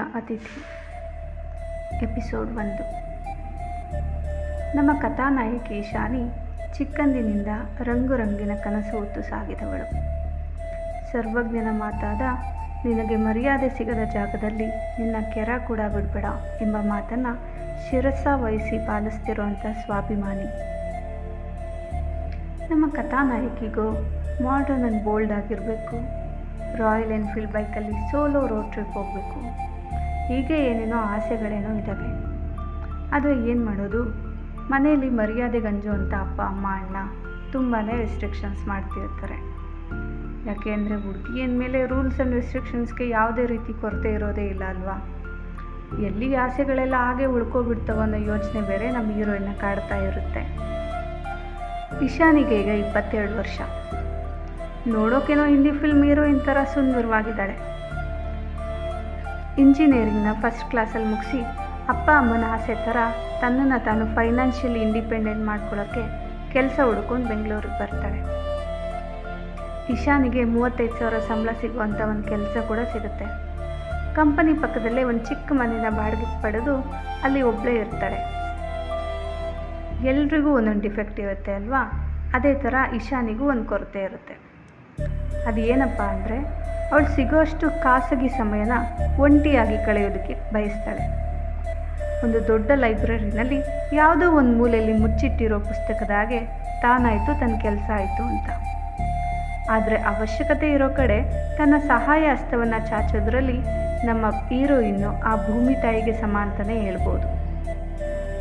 ಅತಿಥಿ. ಎಪಿಸೋಡ್ ಒಂದು. ನಮ್ಮ ಕಥಾನಾಯಕಿ ಶಾನಿ ಚಿಕ್ಕಂದಿನಿಂದ ರಂಗು ರಂಗಿನ ಕನಸು ಹೊತ್ತು ಸಾಗಿದವಳು. ಸರ್ವಜ್ಞನ ಮಾತಾದ, ನಿನಗೆ ಮರ್ಯಾದೆ ಸಿಗದ ಜಾಗದಲ್ಲಿ ನಿನ್ನ ಕೆರ ಕೂಡ ಬಿಡಬೇಡ ಎಂಬ ಮಾತನ್ನು ಶಿರಸ ವಹಿಸಿ ಪಾಲಿಸ್ತಿರುವಂಥ ಸ್ವಾಭಿಮಾನಿ. ನಮ್ಮ ಕಥಾನಾಯಕಿಗೂ ಮಾಡರ್ನ್ ಆ್ಯಂಡ್ ಬೋಲ್ಡ್ ಆಗಿರಬೇಕು. ರಾಯಲ್ ಎನ್ಫೀಲ್ಡ್ ಬೈಕಲ್ಲಿ ಸೋಲೋ ರೋಡ್ ಟ್ರಿಪ್ ಹೋಗಬೇಕು. ಹೀಗೆ ಏನೇನೋ ಆಸೆಗಳೇನೋ ಇದ್ದಾವೆ ಆದರೆ ಏನು ಮಾಡೋದು? ಮನೆಯಲ್ಲಿ ಮರ್ಯಾದೆ ಗಂಜು ಅಂತ ಅಪ್ಪ, ಅಮ್ಮ, ಅಣ್ಣ ತುಂಬಾ ರೆಸ್ಟ್ರಿಕ್ಷನ್ಸ್ ಮಾಡ್ತಿರ್ತಾರೆ. ಯಾಕೆ ಅಂದರೆ ಹುಡುಗಿ ಅಂದಮೇಲೆ ರೂಲ್ಸ್ ಆ್ಯಂಡ್ ರೆಸ್ಟ್ರಿಕ್ಷನ್ಸ್ಗೆ ಯಾವುದೇ ರೀತಿ ಕೊರತೆ ಇರೋದೇ ಇಲ್ಲ ಅಲ್ವಾ? ಎಲ್ಲಿ ಆಸೆಗಳೆಲ್ಲ ಹಾಗೆ ಉಳ್ಕೊಬಿಡ್ತಾವ ಅನ್ನೋ ಯೋಚನೆ ಬೇರೆ ನಮ್ಮ ಹೀರೋಯಿನ ಕಾಡ್ತಾ ಇರುತ್ತೆ. ಇಶಾನಿಗೆ ಈಗ ಇಪ್ಪತ್ತೆರಡು ವರ್ಷ. ನೋಡೋಕೇನೋ ಹಿಂದಿ ಫಿಲ್ಮ್ ಹೀರೋಯಿನ್ ಥರ ಸುಂದರವಾಗಿದ್ದಾಳೆ. ಇಂಜಿನಿಯರಿಂಗ್ನ ಫಸ್ಟ್ ಕ್ಲಾಸಲ್ಲಿ ಮುಗಿಸಿ ಅಪ್ಪ, ಅಮ್ಮನ ಆಸೆ ಥರ ತನ್ನನ್ನು ತಾನು ಫೈನಾನ್ಷಿಯಲಿ ಇಂಡಿಪೆಂಡೆಂಟ್ ಮಾಡ್ಕೊಳ್ಳೋಕ್ಕೆ ಕೆಲಸ ಹುಡ್ಕೊಂಡು ಬೆಂಗಳೂರಿಗೆ ಬರ್ತಾಳೆ. ಇಶಾನಿಗೆ ಮೂವತ್ತೈದು ಸಾವಿರ ಸಂಬಳ ಸಿಗುವಂಥ ಒಂದು ಕೆಲಸ ಕೂಡ ಸಿಗುತ್ತೆ. ಕಂಪನಿ ಪಕ್ಕದಲ್ಲೇ ಒಂದು ಚಿಕ್ಕ ಮನೆಯ ಬಾಡಿಗೆ ಪಡೆದು ಅಲ್ಲಿ ಒಬ್ಬಳೇ ಇರ್ತಾಳೆ. ಎಲ್ರಿಗೂ ಒಂದೊಂದು ಡಿಫೆಕ್ಟ್ ಇರುತ್ತೆ ಅಲ್ವಾ? ಅದೇ ಥರ ಇಶಾನಿಗೂ ಒಂದು ಕೊರತೆ ಇರುತ್ತೆ. ಅದು ಏನಪ್ಪ ಅಂದರೆ, ಅವಳು ಸಿಗೋಷ್ಟು ಖಾಸಗಿ ಸಮಯನ ಒಂಟಿಯಾಗಿ ಕಳೆಯೋದಕ್ಕೆ ಬಯಸ್ತಾಳೆ. ಒಂದು ದೊಡ್ಡ ಲೈಬ್ರರಿನಲ್ಲಿ ಯಾವುದೋ ಒಂದು ಮೂಲೆಯಲ್ಲಿ ಮುಚ್ಚಿಟ್ಟಿರೋ ಪುಸ್ತಕದ ಹಾಗೆ ತಾನಾಯಿತು ತನ್ನ ಕೆಲಸ ಆಯಿತು ಅಂತ. ಆದರೆ ಅವಶ್ಯಕತೆ ಇರೋ ಕಡೆ ತನ್ನ ಸಹಾಯ ಹಸ್ತವನ್ನು ಚಾಚೋದ್ರಲ್ಲಿ ನಮ್ಮ ಹೀರೋಯಿನ್ನು ಆ ಭೂಮಿ ತಾಯಿಗೆ ಸಮ ಅಂತಲೇ ಹೇಳ್ಬೋದು.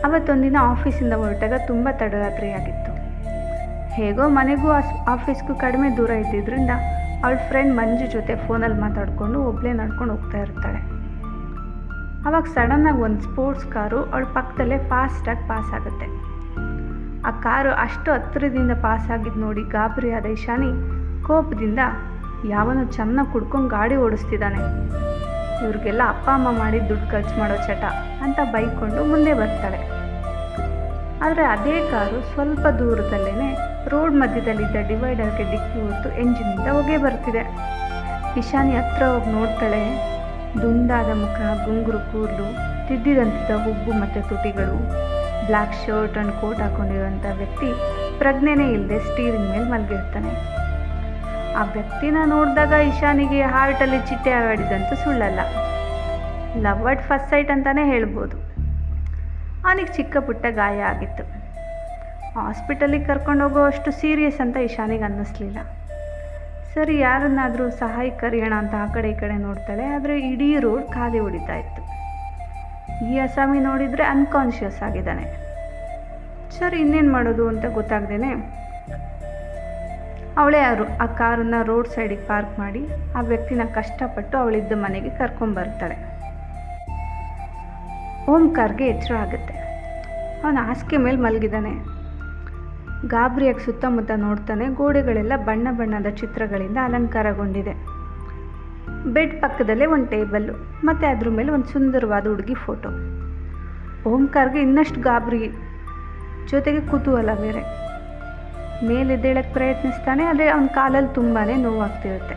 ಅವತ್ತೊಂದಿನ ಆಫೀಸಿಂದ ಹೊರಟಾಗ ತುಂಬ ತಡರಾತ್ರಿಯಾಗಿತ್ತು. ಹೇಗೋ ಮನೆಗೂ ಆಫೀಸ್ಗೂ ಕಡಿಮೆ ದೂರ ಇದ್ದಿದ್ದರಿಂದ ಅವಳ ಫ್ರೆಂಡ್ ಮಂಜು ಜೊತೆ ಫೋನಲ್ಲಿ ಮಾತಾಡಿಕೊಂಡು ಒಬ್ಬಳೇ ನಡ್ಕೊಂಡು ಹೋಗ್ತಾ ಇರ್ತಾಳೆ. ಅವಾಗ ಸಡನ್ನಾಗಿ ಒಂದು ಸ್ಪೋರ್ಟ್ಸ್ ಕಾರು ಅವಳ ಪಕ್ಕದಲ್ಲೇ ಫಾಸ್ಟಾಗಿ ಪಾಸ್ ಆಗುತ್ತೆ. ಆ ಕಾರು ಅಷ್ಟು ಹತ್ತಿರದಿಂದ ಪಾಸ್ ಆಗಿದ್ದು ನೋಡಿ ಗಾಬರಿಯಾದ ಇಶಾನಿ ಕೋಪದಿಂದ ಯಾವನು ಚೆನ್ನಾಗಿ ಕುಡ್ಕೊಂಡು ಗಾಡಿ ಓಡಿಸ್ತಿದ್ದಾನೆ ಇವ್ರಿಗೆಲ್ಲ ಅಪ್ಪ, ಅಮ್ಮ ಮಾಡಿ ದುಡ್ಡು ಖರ್ಚು ಮಾಡೋ ಚಟ ಅಂತ ಬೈಕೊಂಡು ಮುಂದೆ ಬರ್ತಾಳೆ. ಆದರೆ ಅದೇ ಕಾರು ಸ್ವಲ್ಪ ದೂರದಲ್ಲೇ ರೋಡ್ ಮಧ್ಯದಲ್ಲಿದ್ದ ಡಿವೈಡರ್ಗೆ ಡಿಕ್ಕಿ ಹೊತ್ತು ಎಂಜಿನಿಂದ ಹೊಗೆ ಬರ್ತಿದೆ. ಇಶಾನಿ ಹತ್ರ ಹೋಗಿ ನೋಡ್ತಾಳೆ. ದುಂಡಾದ ಮುಖ, ಗುಂಗುರು ಕೂದಲು, ತಿದ್ದಿದಂತಿದ್ದ ಹುಬ್ಬು ಮತ್ತು ತುಟಿಗಳು. ಬ್ಲ್ಯಾಕ್ ಶರ್ಟ್ ಆ್ಯಂಡ್ ಕೋಟ್ ಹಾಕೊಂಡಿರುವಂಥ ವ್ಯಕ್ತಿ ಪ್ರಜ್ಞೆನೇ ಇಲ್ಲದೆ ಸ್ಟೀರಿಂಗ್ ಮೇಲೆ ಮಲಗಿರ್ತಾನೆ. ಆ ವ್ಯಕ್ತಿನ ನೋಡಿದಾಗ ಇಶಾನಿಗೆ ಹಾರ್ಟಲ್ಲಿ ಚಿಟ್ಟೆ ಆಡಿದಂತೂ ಸುಳ್ಳಲ್ಲ. ಲವ್ ಅಟ್ ಫಸ್ಟ್ ಸೈಟ್ ಅಂತಲೇ ಹೇಳ್ಬೋದು. ಅವನಿಗೆ ಚಿಕ್ಕ ಪುಟ್ಟ ಗಾಯ ಆಗಿತ್ತು. ಹಾಸ್ಪಿಟಲಿಗೆ ಕರ್ಕೊಂಡು ಹೋಗೋ ಅಷ್ಟು ಸೀರಿಯಸ್ ಅಂತ ಇಶಾನಿಗೆ ಅನ್ನಿಸ್ಲಿಲ್ಲ. ಸರಿ, ಯಾರನ್ನಾದರೂ ಸಹಾಯ ಕರೆಯೋಣ ಅಂತ ಆ ಕಡೆ ಈ ಕಡೆ ನೋಡ್ತಾಳೆ. ಆದರೆ ಇಡೀ ರೋಡ್ ಖಾಲಿ ಹೊಡಿತಾ ಇತ್ತು. ಈ ಅಸಾಮಿ ನೋಡಿದರೆ ಅನ್ಕಾನ್ಷಿಯಸ್ ಆಗಿದ್ದಾನೆ. ಸರಿ, ಇನ್ನೇನು ಮಾಡೋದು ಅಂತ ಗೊತ್ತಾಗ್ದೇನೆ ಅವಳೇ ಅವರು ಆ ಕಾರನ್ನು ರೋಡ್ ಸೈಡಿಗೆ ಪಾರ್ಕ್ ಮಾಡಿ ಆ ವ್ಯಕ್ತಿನ ಕಷ್ಟಪಟ್ಟು ಅವಳಿದ್ದ ಮನೆಗೆ ಕರ್ಕೊಂಬರ್ತಾಳೆ ಓಂಕಾರ್ಗೆ ಎಚ್ಚರ ಆಗುತ್ತೆ. ಅವನು ಹಾಸಿಗೆ ಮೇಲೆ ಮಲಗಿದ್ದಾನೆ. ಗಾಬರಿಯಾಗಿ ಸುತ್ತಮುತ್ತ ನೋಡ್ತಾನೆ ಗೋಡೆಗಳೆಲ್ಲ ಬಣ್ಣ ಬಣ್ಣದ ಚಿತ್ರಗಳಿಂದ ಅಲಂಕಾರಗೊಂಡಿದೆ. ಬೆಡ್ ಪಕ್ಕದಲ್ಲೇ ಒಂದು ಟೇಬಲ್ಲು, ಮತ್ತು ಅದ್ರ ಮೇಲೆ ಒಂದು ಸುಂದರವಾದ ಹುಡುಗಿ ಫೋಟೋ. ಓಂಕಾರ್ಗೆ ಇನ್ನಷ್ಟು ಗಾಬರಿ ಜೊತೆಗೆ ಕುತೂಹಲ ಬೇರೆ. ಮೇಲೆದ್ದೇಳಕ್ಕೆ ಪ್ರಯತ್ನಿಸ್ತಾನೆ, ಆದರೆ ಅವನ ಕಾಲಲ್ಲಿ ತುಂಬಾ ನೋವಾಗ್ತಿರುತ್ತೆ.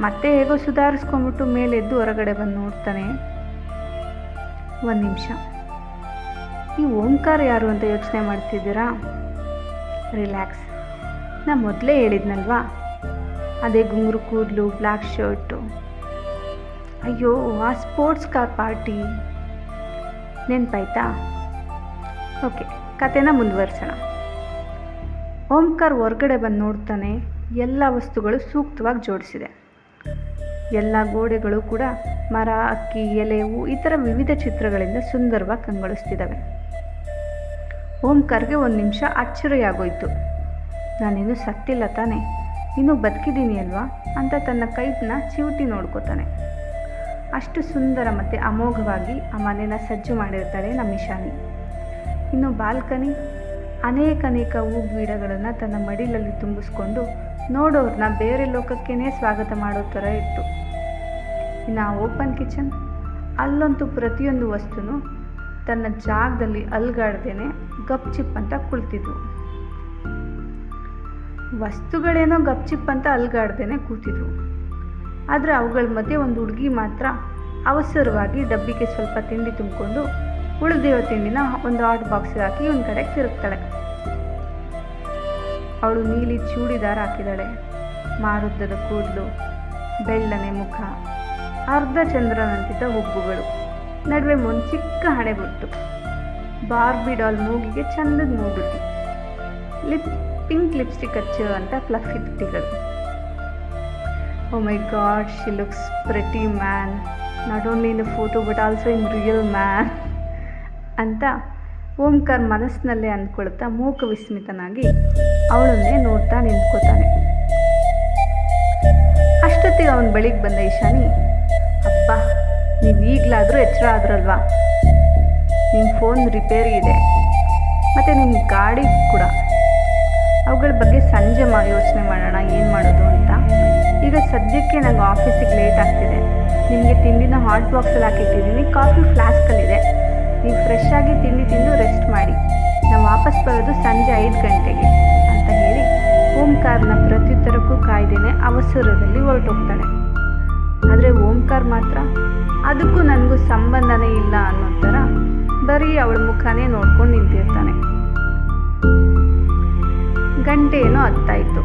ಮತ್ತೆ ಹೇಗೋ ಸುಧಾರಿಸ್ಕೊಂಬಿಟ್ಟು ಮೇಲೆದ್ದು ಹೊರಗಡೆ ಬಂದು ನೋಡ್ತಾನೆ. ಒಂದು ನಿಮಿಷ. ಈ ಓಂಕಾರ ಯಾರು ಅಂತ ಯೋಚನೆ ಮಾಡ್ತಿದ್ದೀರಾ? ರಿಲ್ಯಾಕ್ಸ್ ನಾ ಮೊದಲೇ ಹೇಳಿದ್ನಲ್ವಾ? ಅದೇ ಗುಂಗುರು ಕೂದಲು ಬ್ಲ್ಯಾಕ್ ಶರ್ಟು ಅಯ್ಯೋ, ಆ ಸ್ಪೋರ್ಟ್ಸ್ ಕಾರ್ ಪಾರ್ಟಿ ನೆನಪಾಯ್ತಾ? ಓಕೆ ಕತೆನ ಮುಂದುವರ್ಸೋಣ. ಓಂಕಾರ್ ಹೊರಗಡೆ ಬಂದು ನೋಡ್ತಾನೆ ಎಲ್ಲ ವಸ್ತುಗಳು ಸೂಕ್ತವಾಗಿ ಜೋಡಿಸಿದೆ. ಎಲ್ಲ ಗೋಡೆಗಳು ಕೂಡ ಮರ, ಅಕ್ಕಿ, ಎಲೆ, ಹೂ ಈ ಥರ ವಿವಿಧ ಚಿತ್ರಗಳಿಂದ ಸುಂದರವಾಗಿ ಕಂಗೊಳಿಸ್ತಿದ್ದಾವೆ ಓಂಕಾರ್ಗೆ ಒಂದು ನಿಮಿಷ ಆಶ್ಚರ್ಯ ನಾನಿನ್ನು ಸತ್ತಿಲ್ಲ ತಾನೆ. ಇನ್ನೂ ಬದುಕಿದ್ದೀನಿ ಅಲ್ವಾ ಅಂತ ತನ್ನ ಕೈನ ಚಿವುಟಿ ನೋಡ್ಕೋತಾನೆ. ಅಷ್ಟು ಸುಂದರ ಮತ್ತು ಅಮೋಘವಾಗಿ ಆ ಮನೆನ ಸಜ್ಜು ಮಾಡಿರ್ತಾಳೆ ನಮ್ಮ ಇಶಾನಿ ಇನ್ನು ಬಾಲ್ಕನಿ, ಅನೇಕ ಅನೇಕ ಹೂ ಗಿಡಗಳನ್ನು ತನ್ನ ಮಡಿಲಲ್ಲಿ ತುಂಬಿಸ್ಕೊಂಡು ನೋಡೋರನ್ನ ಬೇರೆ ಲೋಕಕ್ಕೇ ಸ್ವಾಗತ ಮಾಡೋ ಥರ ಇತ್ತು. ಇನ್ನು ಆ ಓಪನ್ ಕಿಚನ್ ಅಲ್ಲಂತೂ ಪ್ರತಿಯೊಂದು ವಸ್ತುನೂ ತನ್ನ ಜಾಗದಲ್ಲಿ ಅಲ್ಗಾಡ್ದೇನೆ ಗಪ್ಚಿಪ್ ಅಂತ ಕುಳಿತಿದ್ವು. ವಸ್ತುಗಳೇನೋ ಗಪ್ಚಿಪ್ ಅಂತ ಅಲ್ಗಾಡ್ದೇನೆ ಕೂತಿದ್ವು. ಆದರೆ ಅವುಗಳ ಮಧ್ಯೆ ಒಂದು ಹುಡುಗಿ ಮಾತ್ರ ಅವಸರವಾಗಿ ಡಬ್ಬಿಗೆ ಸ್ವಲ್ಪ ತಿಂಡಿ ತುಂಬಿಕೊಂಡು ಉಳಿದಿರೋ ತಿಂಡಿನ ಒಂದು ಹಾಟ್ ಬಾಕ್ಸಿಗೆ ಹಾಕಿ ಒಂದು ಕಡೆ ತಿರುಗ್ತಾಳೆ. ಅವಳು ನೀಲಿ ಚೂಡಿದಾರ ಹಾಕಿದಾಳೆ. ಮಾರುದ್ದದ ಕೂದಲು, ಬೆಳ್ಳನೆ ಮುಖ ಅರ್ಧ ಚಂದ್ರನಂತಿದ್ದ ಹುಬ್ಬುಗಳು. ನಡುವೆ ಒಂದು ಚಿಕ್ಕ ಹಣೆ ಬಿಟ್ಟು ಬಾರ್ಬಿ ಡಾಲ್ ಮೂಗಿಗೆ ಚಂದದ ಮೂಗುತಿ ಲಿಪ್, ಪಿಂಕ್ ಲಿಪ್ಸ್ಟಿಕ್ ಹಚ್ಚಿರುವಂಥ ಫ್ಲಫಿ ತುಟಿಗಳು ಓ my god she looks pretty man not only in photo but also in real man ಅಂತ ಓಂಕಾರ್ ಮನಸ್ಸಿನಲ್ಲೇ ಅಂದ್ಕೊಳ್ತಾ ಮೂಕ ವಿಸ್ಮಿತನಾಗಿ ಅವಳನ್ನೇ ನೋಡ್ತಾ ನಿಂತ್ಕೋತಾನೆ ಅಷ್ಟೊತ್ತಿಗೆ ಅವನ ಬಳಿಗೆ ಬಂದ ಈಶಾನಿ ಅಪ್ಪ ನೀವು ಈಗಲಾದರೂ ಎಚ್ಚರ ಆದ್ರಲ್ವಾ? ನಿಮ್ಮ ಫೋನ್ ರಿಪೇರಿ ಇದೆ. ಮತ್ತು ನಿಮ್ಮ ಗಾಡಿ ಕೂಡ. ಅವುಗಳ ಬಗ್ಗೆ ಸಂಜೆ ಮಾ ಯೋಚನೆ ಮಾಡೋಣ, ಏನು ಮಾಡೋದು ಅಂತ. ಈಗ ಸದ್ಯಕ್ಕೆ ನಂಗೆ ಆಫೀಸಿಗೆ ಲೇಟ್ ಆಗ್ತಿದೆ. ನಿಮಗೆ ತಿಂಡಿನ ಹಾಟ್ ಬಾಕ್ಸಲ್ಲಿ ಹಾಕಿಟ್ಟಿದ್ದೀನಿ ಕಾಫಿ ಫ್ಲಾಸ್ಕಲ್ಲಿದೆ ನೀವು ಫ್ರೆಶ್ ಆಗಿ ತಿಂಡಿ ತಿಂದು ರೆಸ್ಟ್ ಮಾಡಿ. ನಾವು ವಾಪಸ್ ಬರೋದು ಸಂಜೆ ಐದು ಗಂಟೆಗೆ ಅಂತ ಹೇಳಿ ಓಂಕಾರ್ನ ಪ್ರತ್ಯುತ್ತರಕ್ಕೂ ಕಾಯ್ದೇನೆ ಅವಸರದಲ್ಲಿ ಹೊರಟೋಗ್ತಾಳೆ. ಆದರೆ ಓಂಕಾರ್ ಮಾತ್ರ. ಅದಕ್ಕೂ ನನಗೂ ಸಂಬಂಧನೇ ಇಲ್ಲ ಅನ್ನೋ ಥರ ಬರೀ ಅವಳ ಮುಖನೇ ನೋಡ್ಕೊಂಡು ನಿಂತಿರ್ತಾನೆ. ಗಂಟೆ ಏನೋ ಹತ್ತಾಯಿತು.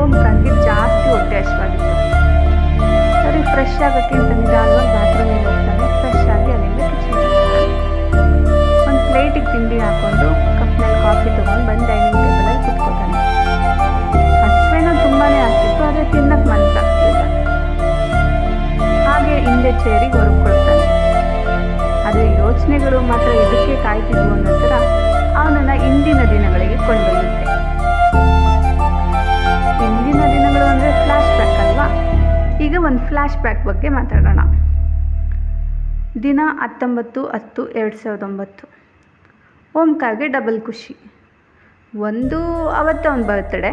ಓಂಕಾರ್ಗೆ ಜಾಸ್ತಿ ಹೊಟ್ಟೆ ಹಶ್ವಾಗಿತ್ತು ಸರಿ ಫ್ರೆಶ್ ಆಗೋಕ್ಕೆ ಅಂತ ನಿಧಾನವಾಗಿ ಬಾತ್ರೂಮಿಗೆ ಹೋಗ್ತಾನೆ. ಫ್ರೆಶ್ ಆಗಿ ಅಲ್ಲಿಂದ ಒಂದು ಪ್ಲೇಟಿಗೆ ತಿಂಡಿ ಹಾಕೊಂಡು ಕಪ್ನಲ್ಲಿ ಕಾಫಿ ತೊಗೊಂಡು ಬಂದು ಡೈನಿಂಗ್ ಟೇಬಲಲ್ಲಿ ಇದಕ್ಕೆ ನಂತರ ಅವನನ್ನು ಇಂದಿನ ದಿನಗಳಿಗೆ ಕೊಂಡೊಯ್ಯುತ್ತೆ. ಇಂದಿನ ದಿನಗಳು ಅಂದರೆ ಫ್ಲ್ಯಾಶ್ ಬ್ಯಾಕ್ ಅಲ್ವಾ? ಈಗ ಒಂದು ಫ್ಲ್ಯಾಶ್ ಬ್ಯಾಕ್ ಬಗ್ಗೆ ಮಾತಾಡೋಣ. ದಿನ ಹತ್ತೊಂಬತ್ತು ಹತ್ತು ಎರಡು ಸಾವಿರದ ಒಂಬತ್ತು. ಓಂಕಾರ್ಗೆ ಡಬಲ್ ಖುಷಿ. ಒಂದು ಅವತ್ತು ಅವನ ಬರ್ತ್ಡೇ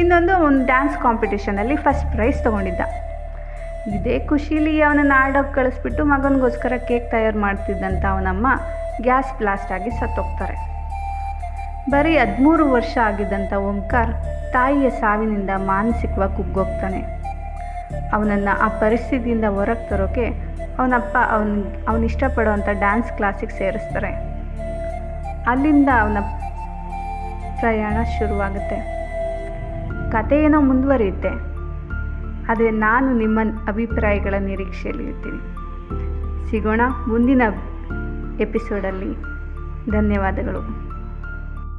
ಇನ್ನೊಂದು ಒಂದು ಡ್ಯಾನ್ಸ್ ಕಾಂಪಿಟೇಷನಲ್ಲಿ ಫಸ್ಟ್ ಪ್ರೈಸ್ ತೊಗೊಂಡಿದ್ದ. ಇದೇ ಖುಷೀಲಿ ಅವನನ್ನು ಆಡೋಕ್ಕೆ ಕಳಿಸ್ಬಿಟ್ಟು ಮಗನಿಗೋಸ್ಕರ ಕೇಕ್ ತಯಾರು ಮಾಡ್ತಿದ್ದಂಥ ಅವನಮ್ಮ ಗ್ಯಾಸ್ ಬ್ಲಾಸ್ಟ್ ಆಗಿ ಸತ್ತೋಗ್ತಾರೆ. ಬರೀ ಹದಿಮೂರು ವರ್ಷ ಆಗಿದ್ದಂಥ ಓಂಕಾರ್ ತಾಯಿಯ ಸಾವಿನಿಂದ ಮಾನಸಿಕವಾಗಿ ಕುಗ್ಗೋಗ್ತಾನೆ. ಅವನನ್ನು ಆ ಪರಿಸ್ಥಿತಿಯಿಂದ ಹೊರಗೆ ತರೋಕೆ ಅವನಪ್ಪ ಅವನ, ಅವನು ಇಷ್ಟಪಡೋವಂಥ ಡ್ಯಾನ್ಸ್ ಕ್ಲಾಸಿಗೆ ಸೇರಿಸ್ತಾರೆ. ಅಲ್ಲಿಂದ ಅವನ ಪ್ರಯಾಣ ಶುರುವಾಗುತ್ತೆ. ಕತೆ ಏನೋ ಮುಂದುವರಿಯುತ್ತೆ. ಆದರೆ ನಾನು ನಿಮ್ಮ ಅಭಿಪ್ರಾಯಗಳ ನಿರೀಕ್ಷೆಯಲ್ಲಿ ಇರ್ತೀನಿ. ಸಿಗೋಣ ಮುಂದಿನ ಎಪಿಸೋಡಲ್ಲಿ ಧನ್ಯವಾದಗಳು.